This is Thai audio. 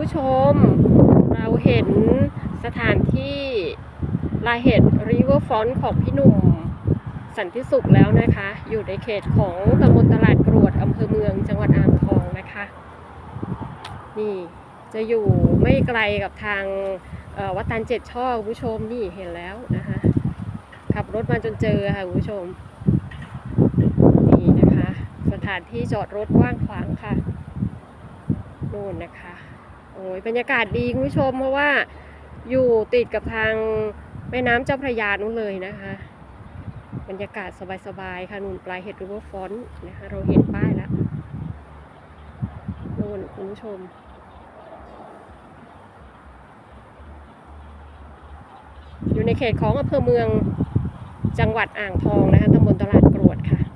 ผู้ชม เราเห็นสถานที่ลายเห็ดริเวอร์ฟอนของพี่หนุ่ม สันติสุขแล้วนะคะ อยู่ในเขตของตำบลตลาดกรวดอำเภอเมืองจังหวัดอ่างทองนะคะ นี่จะอยู่ไม่ไกลกับทางวัดตันเจ็ดช่อคุณผู้ชมนี่เห็นแล้วนะคะ ขับรถมาจนเจอค่ะคุณผู้ชม นี่นะคะ สถานที่จอดรถกว้างขวางค่ะนู่นนะคะ อ้ยบรรยากาศดีคุณผู้ชมเพราะว่าอยู่ติดกับทางแม่น้ำเจ้าพระยานู่นเลยนะคะ บรรยากาศสบายๆค่ะนู่นปลายเห็ดริเวอร์ฟอนต์นะคะเราเห็นป้ายแล้วนู่นคุณผู้ชมอยู่ในเขตของอำเภอเมืองจังหวัดอ่างทองนะคะตำบลตลาดกรวดค่ะ